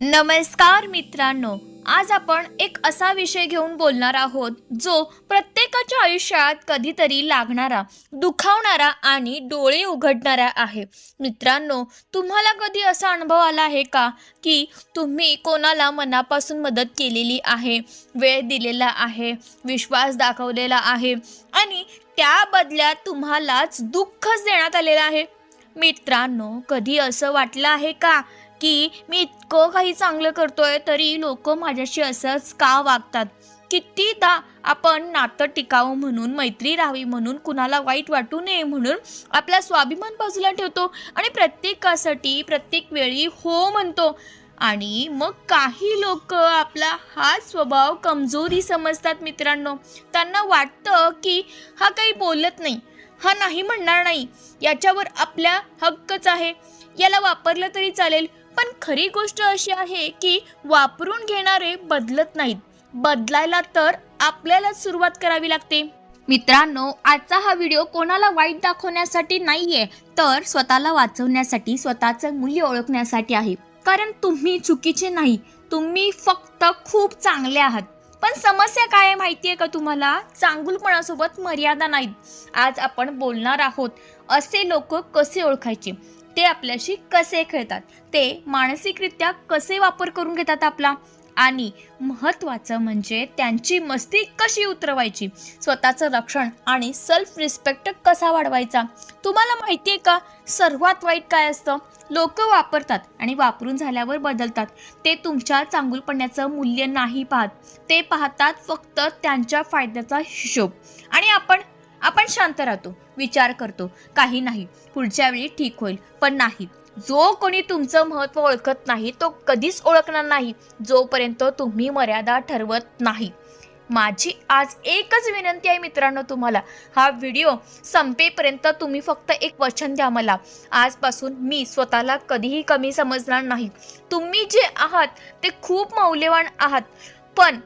नमस्कार मित्रांनो आज आपण एक असा विषय घेऊन बोलणार आहोत जो प्रत्येकाच्या आयुष्यात कधीतरी लागणारा दुखावणारा आणि डोळे उघडणारा आहे. मित्रांनो तुम्हाला कधी असा अनुभव आला आहे का की तुम्ही कोणाला मनापासून मदत केलेली आहे वेळ दिलेला आहे विश्वास दाखवलेला आहे आणि त्या बदल्यात तुम्हालाच दुःखच देण्यात आलेलं आहे? मित्रांनो कधी असं वाटलं आहे का की मी इतकं काही चांगलं करतोय तरी लोक माझ्याशी असंच का वागतात? कितीदा आपण नातं टिकावं म्हणून मैत्री राहावी म्हणून कुणाला वाईट वाटू नये म्हणून आपला स्वाभिमान बाजूला ठेवतो आणि प्रत्येकासाठी प्रत्येक वेळी हो म्हणतो. आणि मग काही लोक आपला हा स्वभाव कमजोरी समजतात मित्रांनो. त्यांना वाटतं की हा काही बोलत नाही हा नाही म्हणणार नाही. याच्यावर आपल्या हक्कच आहे. याला वापरलं तरी चालेल पण खरी गोष्ट अशी आहे की वापरून घेणारे बदलत नाहीत. बदलायला तर आपल्यालाच सुरुवात करावी लागते. मित्रांनो आजचा हा व्हिडिओ कोणाला वाईट दाखवण्यासाठी नाहीये तर स्वतःला वाचवण्यासाठी स्वतःचं मूल्य ओळखण्यासाठी आहे. कारण तुम्ही चुकीचे नाही तुम्ही फक्त खूप चांगले आहात. पण समस्या काय आहे माहिती आहे का तुम्हाला? चांगुलपणासोबत मर्यादा नाहीत. आज आपण बोलणार आहोत असे लोक कसे ओळखायचे? ते आपल्याशी कसे खेळतात? ते मानसिकरित्या कसे वापर करून घेतात आपला? आणि महत्त्वाचं म्हणजे त्यांची मस्ती कशी उतरवायची? स्वतःचं रक्षण आणि सेल्फ रिस्पेक्ट कसा वाढवायचा? तुम्हाला माहिती आहे का? सर्वात वाईट काय असतं? लोक वापरतात आणि वापरून झाल्यावर बदलतात. ते तुमच्या चांगुलपणाचं मूल्य नाही पाहत. ते पाहतात फक्त त्यांच्या फायद्याचा हिशोब. आणि आपण आपण शांत राहतो विचार करतो. काही नाही पुढच्या वेळी ठीक होईल. पण नाही जो कोणी तुमचं महत्त्व ओळखत नाही तो कधीच ओळखणार नाही जोपर्यंत तुम्ही मर्यादा ठरवत नाही. माझी आज एकच विनंती आहे मित्रांनो तुम्हाला. हा व्हिडिओ संपेपर्यंत तुम्ही फक्त एक वचन द्या मला. आजपासून मी स्वतःला कधीही कमी समजणार नाही. तुम्ही जे आहात ते खूप मौल्यवान आहात. पण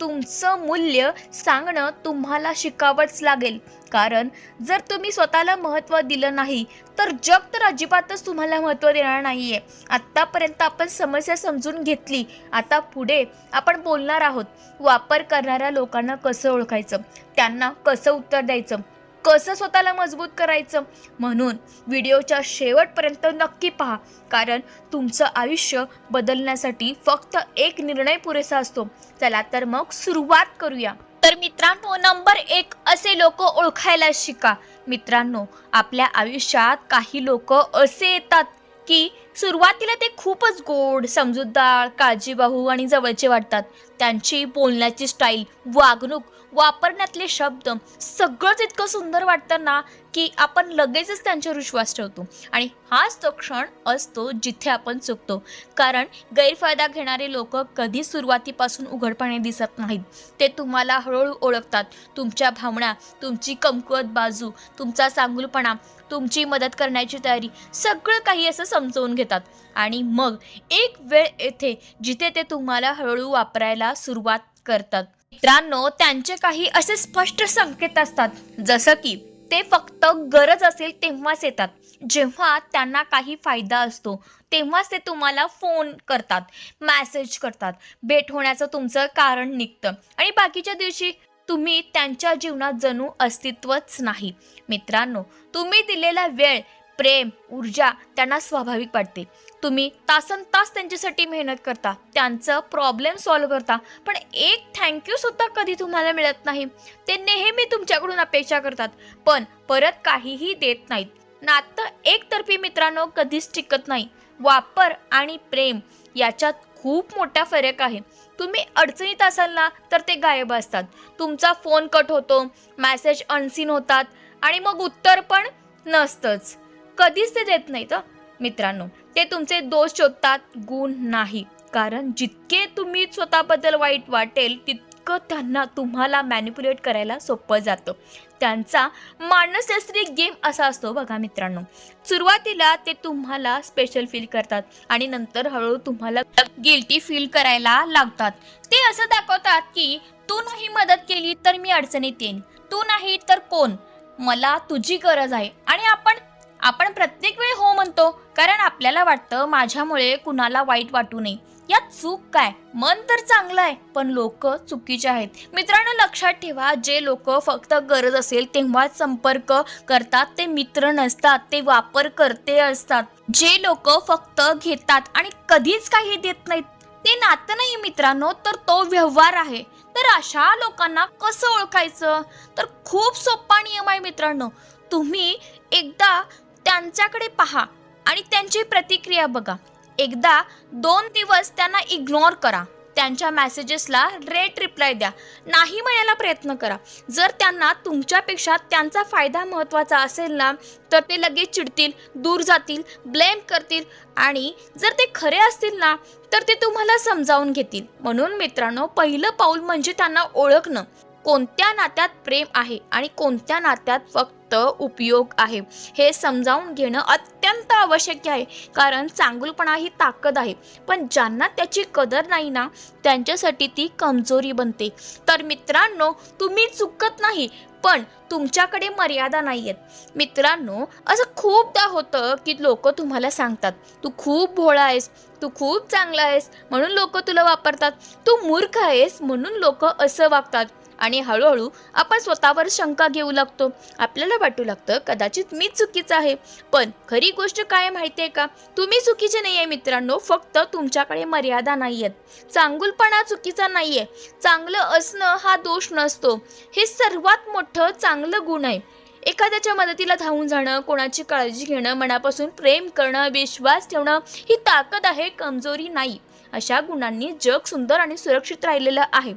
तुमचं मूल्य सांगणं तुम्हाला शिकावंच लागेल. कारण जर तुम्ही स्वतःला महत्त्व दिलं नाही तर जग तर अजिबातच तुम्हाला महत्त्व देणार नाही आहे आत्तापर्यंत आपण समस्या समजून घेतली. आता पुढे आपण बोलणार आहोत वापर करणाऱ्या लोकांना कसं ओळखायचं? त्यांना कसं उत्तर द्यायचं? कसं स्वतःला मजबूत करायचं? म्हणून व्हिडिओच्या शेवटपर्यंत नक्की पहा. कारण तुमचं आयुष्य बदलण्यासाठी फक्त एक निर्णय पुरेसा असतो. चला तर मग सुरुवात करूया. तर मित्रांनो नंबर एक असे लोक ओळखायला शिका. मित्रांनो आपल्या आयुष्यात काही लोक असे येतात की सुरुवातीला ते खूपच गोड समजूतदार काळजीबाहू आणि जवळचे वाटतात. त्यांची बोलण्याची स्टाईल वागणूक वापरण्यातले शब्द सगळंच इतकं सुंदर वाटतं ना की आपण लगेचच त्यांच्यावर विश्वास ठेवतो. आणि हाच तो क्षण असतो जिथे आपण चुकतो. कारण गैरफायदा घेणारे लोक कधी सुरुवातीपासून उघडपणे दिसत नाहीत. ते तुम्हाला हळूहळू ओळखतात. तुमच्या भावना तुमची कमकुवत बाजू तुमचा चांगुलपणा तुमची मदत करण्याची तयारी सगळं काही असं समजवून घेतात. आणि मग एक वेळ येथे जिथे ते तुम्हाला हळूहळू वापरायला सुरुवात करतात. मित्रांनो त्यांचे काही असे स्पष्ट संकेत असतात. जसं की ते फक्त गरज असेल तेव्हाच येतात. जेव्हा त्यांना काही फायदा असतो तेव्हाच ते तुम्हाला फोन करतात मॅसेज करतात. भेट होण्याचं तुमचं कारण निघतं. आणि बाकीच्या दिवशी तुम्ही त्यांच्या जीवनात जणू अस्तित्वच नाही. मित्रांनो तुम्ही दिलेला वेळ प्रेम ऊर्जा त्यांना स्वाभाविक वाटते. तुम्ही तासन तास त्यांच्यासाठी मेहनत करता त्यांचं प्रॉब्लेम सॉल्व्ह करता पण एक थँक्यू सुद्धा कधी तुम्हाला मिळत नाही. ते नेहमी तुमच्याकडून अपेक्षा करतात पण परत काहीही देत नाहीत. नातं एकतर्फी मित्रांनो कधीच टिकत नाही. वापर आणि प्रेम याच्यात खूप मोठा फरक आहे. तुम्ही अडचणीत असाल ना तर ते गायब असतात. तुमचा फोन कट होतो मॅसेज अनसीन होतात आणि मग उत्तर पण नसतंच. कधीच ते देत नाहीत तर मित्रांनो ते तुमचे दोष शोधतात गुण नाही. कारण जितके तुम्ही स्वतःबद्दल वाईट वाटेल तितकं त्यांना तुम्हाला मॅनिप्युलेट करायला सोपं जातं. त्यांचा मानसशास्त्रीय गेम असा असतो बघा मित्रांनो. सुरुवातीला ते तुम्हाला स्पेशल फील करतात आणि नंतर हळूहळू तुम्हाला गिल्टी फील करायला लागतात. ते असं दाखवतात की तू नाही मदत केली तर मी अडचणीत येईन. तू नाही तर कोण? मला तुझी गरज आहे आणि आपण आपण प्रत्येक वेळी हो म्हणतो कारण आपल्याला वाटतं माझ्यामुळे कुणाला वाईट वाटू नये. यात चूक काय? मन तर चांगलं आहे पण लोक चुकीचे आहेत. मित्रांनो लक्षात ठेवा जे लोक फक्त गरज असेल तेव्हाच संपर्क करतात ते मित्र नसतात ते वापर करते असतात. जे लोक फक्त घेतात आणि कधीच काही देत नाहीत ते नातं नाही मित्रांनो तर तो व्यवहार आहे. तर अशा लोकांना कसं ओळखायचं? तर खूप सोपा नियम आहे मित्रांनो. तुम्ही एकदा त्यांच्याकडे पहा आणि त्यांची प्रतिक्रिया बघा. एकदा दोन दिवस त्यांना इग्नोर करा. त्यांच्या मेसेजेसला रेट रिप्लाय द्या. नाही म्हणायला प्रयत्न करा. जर त्यांना तुमच्यापेक्षा त्यांचा फायदा महत्त्वाचा असेल ना तर ते लगेच चिडतील दूर जातील ब्लेम करतील आणि जर ते खरे असतील ना तर ते तुम्हाला समजावून घेतील. म्हणून मित्रांनो पहिलं पाऊल म्हणजे त्यांना ओळखणं. कोणत्या नात्यात प्रेम आहे आणि कोणत्या नात्यात फक्त उपयोग आहे. हे समजावून घेणं अत्यंत आवश्यक आहे. कारण चांगुलपणा ही ताकद आहे. पण ज्यांना त्याची कदर नाही ना त्यांच्यासाठी ती कमजोरी बनते. तर मित्रांनो तुम्ही चुकत नाही पण तुमच्याकडे मर्यादा नाही आहेत मित्रांनो असं खूपदा होतं की लोक तुम्हाला सांगतात तू खूप भोळा आहेस तू खूप चांगला आहेस म्हणून लोक तुला वापरतात. तू मूर्ख आहेस म्हणून लोक असं वागतात. आणि हळूहळू आपण स्वतःवर शंका घेऊ लागतो. आपल्याला वाटू लागतं कदाचित मीच चुकीचं आहे. पण खरी गोष्ट काय माहिती आहे का? तुम्ही चुकीचे नाही आहे मित्रांनो फक्त तुमच्याकडे मर्यादा नाही आहेत चांगुलपणा चुकीचा नाही आहे चांगलं असणं हा दोष नसतो. हे सर्वात मोठं चांगलं गुण आहे. एखाद्याच्या मदतीला धावून जाणं कोणाची काळजी घेणं मनापासून प्रेम करणं विश्वास ठेवणं ही ताकद आहे कमजोरी नाही. अशा गुणांनी जग सुंदर आणि सुरक्षित राहिलेलं आहे.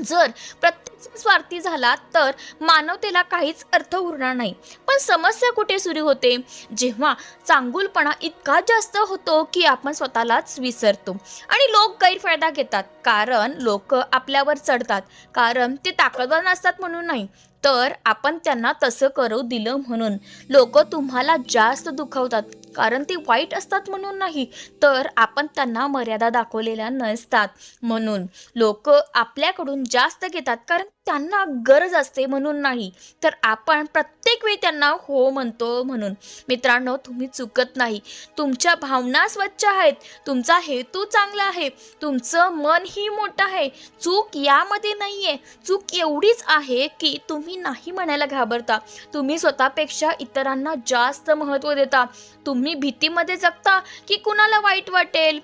जर प्रत्येक स्वार्थी झाला तर मानवतेला काहीच अर्थ उरणार नाही. पण समस्या कुठे सुरू होते? जेव्हा चांगुलपणा इतका जास्त होतो की आपण स्वतःलाच विसरतो. आणि लोक गैरफायदा घेतात. कारण लोक आपल्यावर चढतात. कारण ते ताकदवर नसतात म्हणून नाही. तर आपण त्यांना तसं करू दिलं म्हणून. लोक तुम्हाला जास्त दुखवतात. कारण ते वाईट असतात म्हणून नाही. तर आपण त्यांना मर्यादा दाखवलेल्या नसतात म्हणून. लोक आपल्याकडून जास्त घेतात. कारण त्यांना गरज असते म्हणून नाही. तर आपण प्रत्येक वेळी त्यांना हो म्हणतो म्हणून. मित्रांनो तुम्ही चुकत नाही. तुमच्या भावना स्वच्छ आहेत. तुमचा हेतू चांगला आहे. तुमचं मन ही मोठं आहे. चूक यामध्ये नाही आहे चूक एवढीच आहे की तुम्ही नाही म्हणायला घाबरता. तुम्ही स्वतःपेक्षा इतरांना जास्त महत्त्व देता. तुम्ही भीतीमध्ये जगता की कुणाला वाईट वाटेल.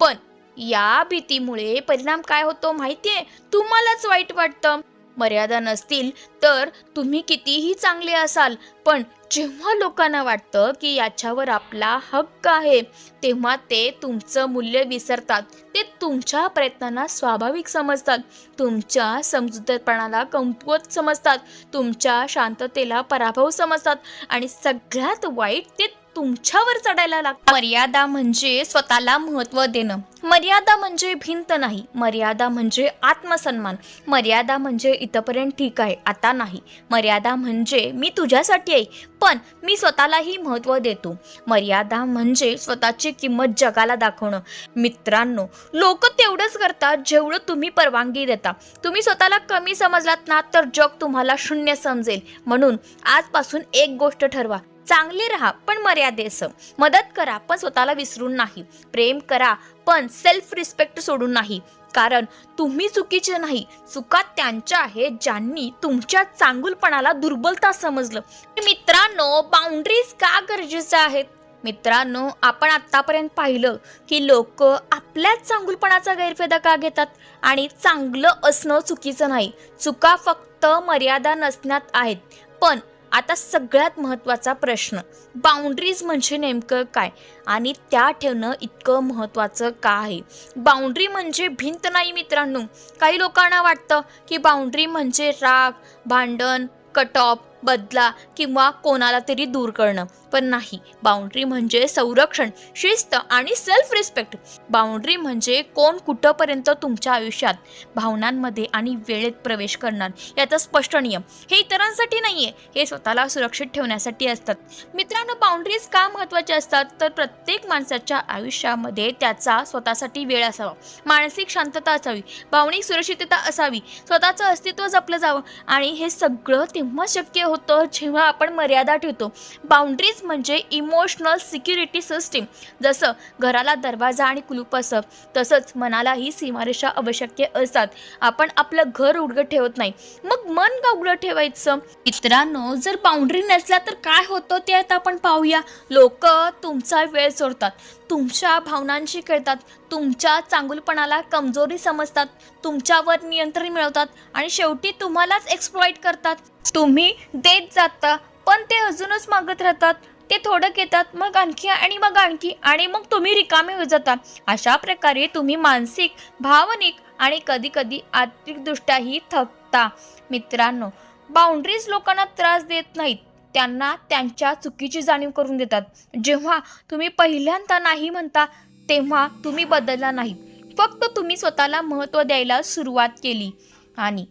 पण या भीतीमुळे परिणाम काय होतो माहितीये? तुम्हालाच वाईट वाटतं. मर्यादा नसतील तर तुम्ही कितीही चांगले असाल पण जेव्हा लोकांना वाटतं की याच्यावर आपला हक्क आहे तेव्हा ते तुमचं मूल्य विसरतात. ते तुमच्या प्रयत्नांना स्वाभाविक समजतात. तुमच्या समजूतपणाला कमकुवत समजतात. तुमच्या शांततेला पराभव समजतात. आणि सगळ्यात वाईट ते तुमच्यावर चढायला लागतात. मर्यादा म्हणजे स्वतःला महत्त्व देणं. मर्यादा म्हणजे भिंत नाही. मर्यादा म्हणजे आत्मसन्मान. मर्यादा म्हणजे इथपर्यंत ठीक आहे आता नाही. मर्यादा म्हणजे मी तुझ्यासाठी आहे पण मी स्वतःलाही महत्त्व देतो. मर्यादा म्हणजे स्वतःची किंमत जगाला दाखवणं. मित्रांनो लोक तेवढंच करतात जेवढं तुम्ही परवानगी देता. तुम्ही स्वतःला कमी समजलात ना तर जग तुम्हाला शून्य समजेल. म्हणून आजपासून एक गोष्ट ठरवा. चांगले राहा पण मर्यादेसह मदत करा पण स्वतःला विसरून नाही. प्रेम करा पण सेल्फ रिस्पेक्ट सोडून नाही. कारण तुम्ही चुकीचे नाही. चुका त्यांच्या आहेत ज्यांनी तुमच्या चांगुलपणाला दुर्बलता समजलं. मित्रांनो बाउंड्रीज का गरजेच्या आहेत? मित्रांनो आपण आत्तापर्यंत पाहिलं की लोक आपल्याच चांगुलपणाचा गैरफायदा का घेतात? आणि चांगलं असणं चुकीचं नाही. चुका फक्त मर्यादा नसण्यात आहेत. पण आता सगळ्यात महत्त्वाचा प्रश्न बाउंड्रीज म्हणजे नेमकं काय? आणि त्या ठेवणं इतकं महत्त्वाचं का आहे? बाउंड्री म्हणजे भिंत नाही मित्रांनो. काही लोकांना वाटतं की बाउंड्री म्हणजे राग भांडण कटॉप बदला किंवा कोणाला तरी दूर करणं. पण नाही. बाउंड्री म्हणजे संरक्षण शिस्त आणि सेल्फ रिस्पेक्ट बाउंड्री म्हणजे कोण कुठंपर्यंत तुमच्या आयुष्यात भावनांमध्ये आणि वेळेत प्रवेश करणार याचा स्पष्ट नियम. हे इतरांसाठी नाही आहे हे स्वतःला सुरक्षित ठेवण्यासाठी असतात. मित्रांनो बाउंड्रीज का महत्त्वाच्या असतात? तर प्रत्येक माणसाच्या आयुष्यामध्ये त्याचा स्वतःसाठी वेळ असावा. मानसिक शांतता असावी. भावनिक सुरक्षितता असावी. स्वतःचं अस्तित्व जपलं जावं. आणि हे सगळं तेव्हा शक्य होतं जेव्हा आपण मर्यादा ठेवतो. बाउंड्रीज म्हणजे इमोशनल सिक्युरिटी सिस्टीम जसं घराला दरवाजा आणि कुलूप असं तसंच मनालाही सीमारेषा आवश्यक असतात. आपण आपलं घर उघडं ठेवत नाही. मग मन का उघडं ठेवायचं? मित्रांनो जर बाउंड्री नसल्या तर काय होतं ते आता आपण पाहूया. लोक तुमचा वेळ चोरतात तुमच्या भावनांशी खेळतात. तुमच्या चांगुलपणाला कमजोरी समजतात. तुमच्यावर नियंत्रण मिळवतात. आणि शेवटी तुम्हालाच एक्सप्लॉइट करतात. तुम्ही देत जाता. पण ते अजूनच मागत राहतात. ते थोडं घेतात मग आणखी आणि मग आणखी आणि मग तुम्ही रिकामे होत जाता. अशा प्रकारे तुम्ही मानसिक भावनिक आणि कधी कधी आर्थिकदृष्ट्याही थकता. मित्रांनो बाउंड्रीज लोकांना त्रास देत नाहीत. त्यांना त्यांच्या चुकीची जाणीव करून देतात. जेव्हा तुम्ही पहिल्यांदा नाही म्हणता तेव्हा तुम्ही बदलला नाही फक्त तुम्ही स्वतःला महत्त्व द्यायला सुरुवात केली. आणि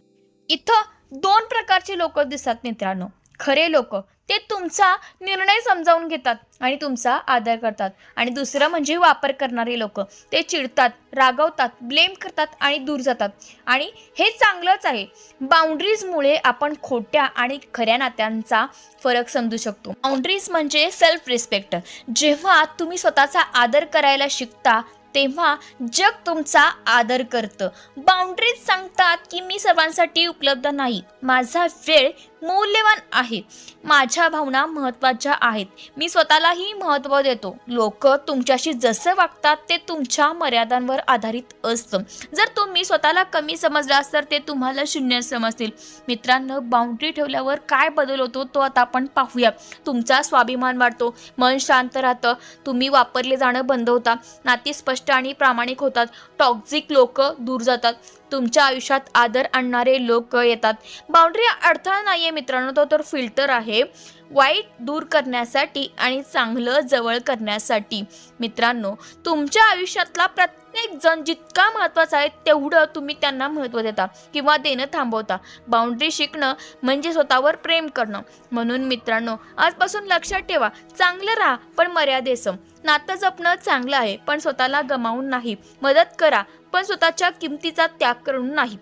इथं दोन प्रकारचे लोक दिसतात मित्रांनो. खरे लोक ते तुमचा निर्णय समजावून घेतात आणि तुमचा आदर करतात. आणि दुसरं म्हणजे वापर करणारे लोक ते चिडतात रागवतात ब्लेम करतात आणि दूर जातात. आणि हे चांगलंच आहे. बाउंड्रीजमुळे आपण खोट्या आणि खऱ्या नात्यांचा फरक समजू शकतो. बाउंड्रीज म्हणजे सेल्फ रिस्पेक्ट जेव्हा तुम्ही स्वतःचा आदर करायला शिकता तेव्हा जग तुमचा आदर करतं. बाउंड्रीज सांगतात की मी सर्वांसाठी उपलब्ध नाही. माझा वेळ मौल्यवान आहे. माझ्या भावना महत्त्वाच्या आहेत. मी स्वतःलाही महत्त्व देतो. लोक तुमच्याशी जसं वागतात ते तुमच्या मर्यादांवर आधारित असतं. जर तुम्ही स्वतःला कमी समजलास तर ते तुम्हाला शून्य समजतील. मित्रांनो बाउंड्री ठेवल्यावर काय बदल होतो तो आता आपण पाहूया. तुमचा स्वाभिमान वाढतो. मन शांत राहतं. तुम्ही वापरले जाणं बंद होता नाती स्पष्ट आणि प्रामाणिक होतात. टॉक्झिक लोक दूर जातात. तुमच्या आयुष्यात आदर आणणारे लोक येतात. बाउंड्री अडथळा नाही आहे मित्रांनो तो तर फिल्टर आहे. वाईट दूर करण्यासाठी आणि चांगलं जवळ करण्यासाठी. मित्रांनो तुमच्या आयुष्यातला प्रत्येक जण जितका महत्त्वाचा आहे तेवढं तुम्ही त्यांना महत्त्व देता किंवा देणं थांबवता. बाउंड्री शिकणं म्हणजे स्वतःवर प्रेम करणं. म्हणून मित्रांनो आजपासून लक्षात ठेवा चांगलं राहा पण मर्यादेसम नातं जपणं चांगलं आहे पण स्वतःला गमावून नाही. मदत करा पण स्वतःच्या किमतीचा त्याग करून नाही.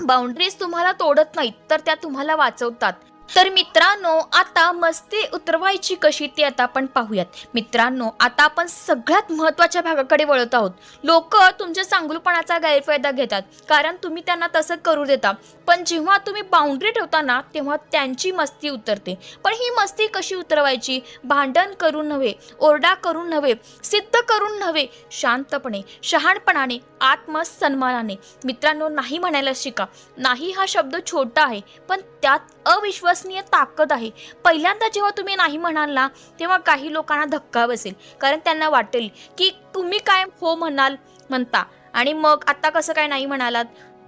बाउंड्रीज तुम्हाला तोडत नाहीत तर त्या तुम्हाला वाचवतात. तर मित्रांनो आता मस्ती उतरवायची कशी ती आता आपण पाहूयात. मित्रांनो आता आपण सगळ्यात महत्त्वाच्या भागाकडे वळत आहोत. लोक तुमच्या चांगलपणाचा गैरफायदा घेतात कारण तुम्ही त्यांना तसं करू देता. पण जेव्हा तुम्ही बाउंड्री ठेवताना तेव्हा त्यांची मस्ती उतरते. पण ही मस्ती कशी उतरवायची? भांडण करून नव्हे ओरडा करून नव्हे सिद्ध करून नव्हे शांतपणे शहाणपणाने आत्मसन्मानाने. मित्रांनो नाही म्हणायला शिका. नाही हा शब्द छोटा आहे पण त्यात अविश्वास विश्वसनीय ताकद आहे. पहिल्यांदा जेव्हा तुम्ही नाही म्हणाल ना तेव्हा काही लोकांना धक्का बसेल. कारण त्यांना वाटेल की तुम्ही काय हो म्हणाल म्हणता. आणि मग आता कसं काय नाही म्हणालात?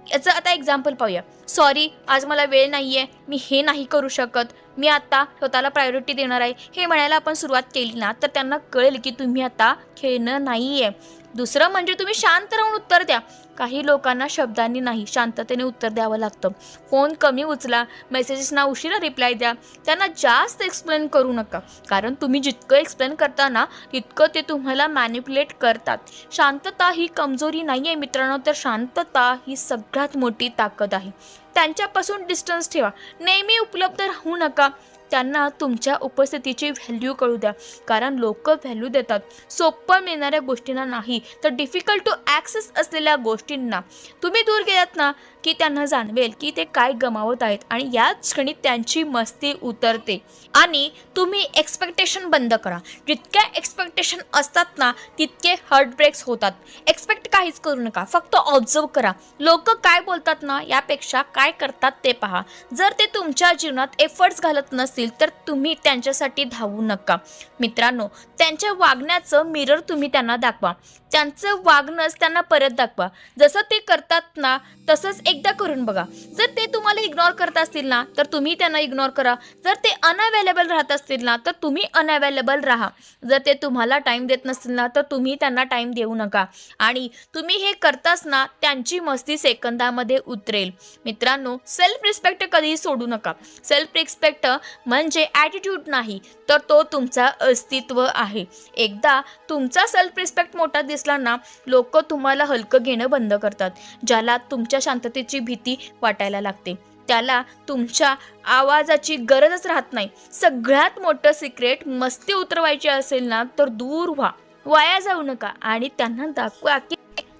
याचं आता एक्झाम्पल पाहूया. सॉरी आज मला वेळ नाही आहे मी हे नाही करू शकत. मी आता स्वतःला प्रायोरिटी देणार आहे. हे म्हणायला आपण सुरुवात केली ना तर त्यांना कळेल की तुम्ही आता खेळणं नाही आहे दुसरं म्हणजे तुम्ही शांत राहून उत्तर द्या. काही लोकांना शब्दांनी नाही शांततेने उत्तर द्यावं लागतं. फोन कमी उचला मेसेजेसना उशिरा रिप्लाय द्या त्यांना जास्त एक्सप्लेन करू नका. कारण तुम्ही जितकं एक्सप्लेन करता ना तितकं ते तुम्हाला मॅनिप्युलेट करतात. शांतता ही कमजोरी नाही आहे मित्रांनो तर शांतता ही सगळ्यात मोठी ताकद आहे. त्यांच्यापासून डिस्टन्स ठेवा. नेहमी उपलब्ध राहू नका. त्यांना तुमच्या उपस्थितीची व्हॅल्यू कळू द्या. कारण लोक व्हॅल्यू देतात. सोपं मिळणाऱ्या गोष्टींना नाही तर डिफिकल्ट टू ॲक्सेस असलेल्या गोष्टींना. तुम्ही दूर गेलात ना की त्यांना जाणवेल की ते काय गमावत आहेत आणि याच क्षणी त्यांची मस्ती उतरते. आणि तुम्ही एक्सपेक्टेशन बंद करा. जितक्या एक्सपेक्टेशन असतात ना तितके हार्ट ब्रेक्स होतात. एक्सपेक्ट काहीच करू नका. फक्त ऑब्झर्व करा. लोक काय बोलतात ना यापेक्षा काय करतात ते पहा. जर ते तुमच्या जीवनात एफर्ट्स घालत नसतील तर तुम्ही त्यांच्यासाठी धावू नका. मित्रांनो त्यांच्या वागण्याचं मिरर तुम्ही त्यांना दाखवा. त्यांचं वागणंच त्यांना परत दाखवा. जसं ते करतात ना तसंच एकदा करून बघा. जर ते तुम्हाला इग्नोर करत असतील ना तर तुम्ही त्यांना इग्नोर करा. जर ते अनअवेलेबल राहत असतील ना तर तुम्ही अनअवेलेबल राहा. जर ते तुम्हाला टाईम देत नसतील ना तर तुम्ही त्यांना टाईम देऊ नका. आणि तुम्ही हे करताच ना त्यांची मस्ती सेकंदामध्ये उतरेल. मित्रांनो सेल्फ रिस्पेक्ट कधीही सोडू नका. सेल्फ रिस्पेक्ट म्हणजे ॲटिट्यूड नाही तर तो तुमचा अस्तित्व आहे. एकदा तुमचा सेल्फ रिस्पेक्ट मोठा दिसला ना लोक तुम्हाला हलकं घेणं बंद करतात ज्याला तुमच्या शांततेची भीती वाटायला लागते. त्याला तुमच्या आवाजाची गरजच राहत नाही. सगळ्यात मोठं सिक्रेट मस्ती उतरवायची असेल ना तर दूर व्हा. वाया जाऊ नका आणि त्यांना दाखवा की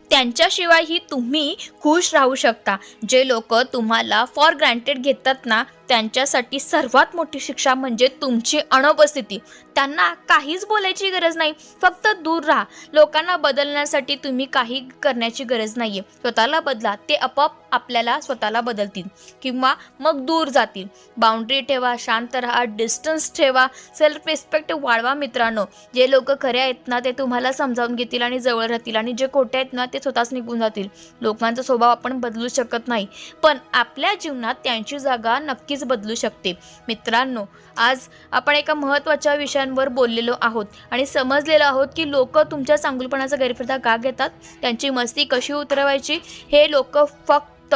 त्यांच्याशिवायही तुम्ही खुश राहू शकता. जे लोक तुम्हाला फॉर ग्रँटेड घेतात ना त्यांच्यासाठी सर्वात मोठी शिक्षा म्हणजे तुमची अनुपस्थिती त्यांना काहीच बोलायची गरज नाही. फक्त दूर राहा. लोकांना बदलण्यासाठी तुम्ही काही करण्याची गरज नाही आहे स्वतःला बदला. ते आपोआप आपल्याला स्वतःला बदलतील किंवा मग दूर जातील. बाउंड्री ठेवा शांत राहा डिस्टन्स ठेवा सेल्फ रिस्पेक्ट वाढवा मित्रांनो. जे लोक खरे आहेत ना ते तुम्हाला समजावून घेतील आणि जवळ राहतील आणि जे खोटे आहेत ना ते स्वतःच निघून जातील. लोकांचा स्वभाव आपण बदलू शकत नाही. पण आपल्या जीवनात त्यांची जागा नक्की नक्कीच बदलू शकते. मित्रांनो आज आपण एका महत्त्वाच्या विषयांवर बोललेलो आहोत आणि समजलेलो आहोत की लोक तुमच्या चांगुलपणाचा गैरफायदा का घेतात त्यांची मस्ती कशी उतरवायची हे लोक फक्त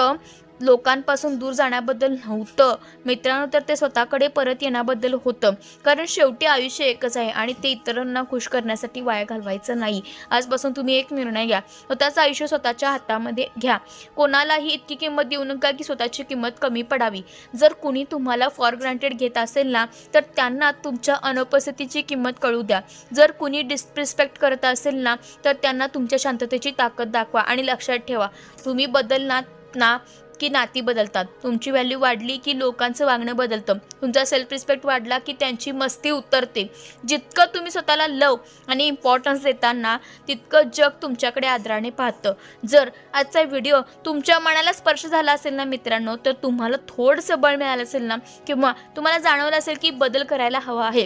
लोकांपासून दूर जाण्याबद्दल नव्हतं. मित्रांनो तर ते स्वतःकडे परत येण्याबद्दल होतं. कारण शेवटी आयुष्य एकच आहे आणि ते इतरांना खुश करण्यासाठी वाया घालवायचं नाही. आजपासून तुम्ही एक निर्णय घ्या. स्वतःचं आयुष्य स्वतःच्या हातामध्ये घ्या. कोणालाही इतकी किंमत देऊ नका की स्वतःची किंमत कमी पडावी. जर कुणी तुम्हाला फॉर ग्रांटेड घेत असेल ना तर त्यांना तुमच्या अनुपस्थितीची किंमत कळू द्या. जर कुणी डिसरिस्पेक्ट करत असेल ना तर त्यांना तुमच्या शांततेची ताकद दाखवा आणि लक्षात ठेवा. तुम्ही बदलणार ना की नाती बदलतात. तुमची व्हॅल्यू वाढली की लोकांचं वागणं बदलतं. तुमचा सेल्फ रिस्पेक्ट वाढला की त्यांची मस्ती उतरते. जितकं तुम्ही स्वतःला लव आणि इम्पॉर्टन्स देताना तितकं जग तुमच्याकडे आदराने पाहतं. जर आजचा व्हिडिओ तुमच्या मनाला स्पर्श झाला असेल ना मित्रांनो तर तुम्हाला थोडंसं बळ मिळालं असेल ना किंवा तुम्हाला जाणवलं असेल की बदल करायला हवा आहे.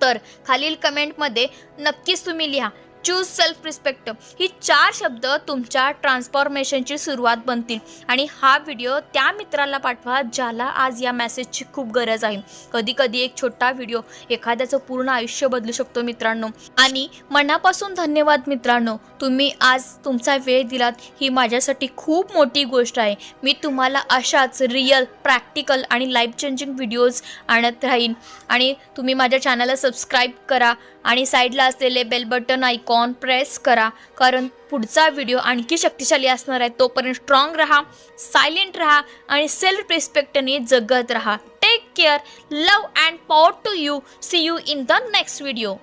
तर खालील कमेंटमध्ये नक्कीच तुम्ही लिहा. चूज सेल्फ रिस्पेक्ट ही चार शब्द तुमच्या ट्रान्सफॉर्मेशनची सुरुवात बनतील. आणि हा व्हिडिओ त्या मित्राला पाठवा ज्याला आज या मेसेजची खूप गरज आहे. कधी कधी एक छोटा व्हिडिओ एखाद्याचं पूर्ण आयुष्य बदलू शकतो मित्रांनो. आणि मनापासून धन्यवाद मित्रांनो. तुम्ही आज तुमचा वेळ दिलात ही माझ्यासाठी खूप मोठी गोष्ट आहे. मी तुम्हाला अशाच रिअल प्रॅक्टिकल आणि लाईफ चेंजिंग व्हिडिओज आणत राहीन. आणि तुम्ही माझ्या चॅनलला सबस्क्राईब करा. आणि साईडला असलेले बेल बटन आयकॉन प्रेस करा. कारण पुढचा व्हिडिओ आणखी शक्तिशाली असणार आहे. तोपर्यंत स्ट्रॉंग राहा सायलेंट राहा आणि सेल्फ रिस्पेक्टने जगत राहा. Take care love and power to you see you in the next video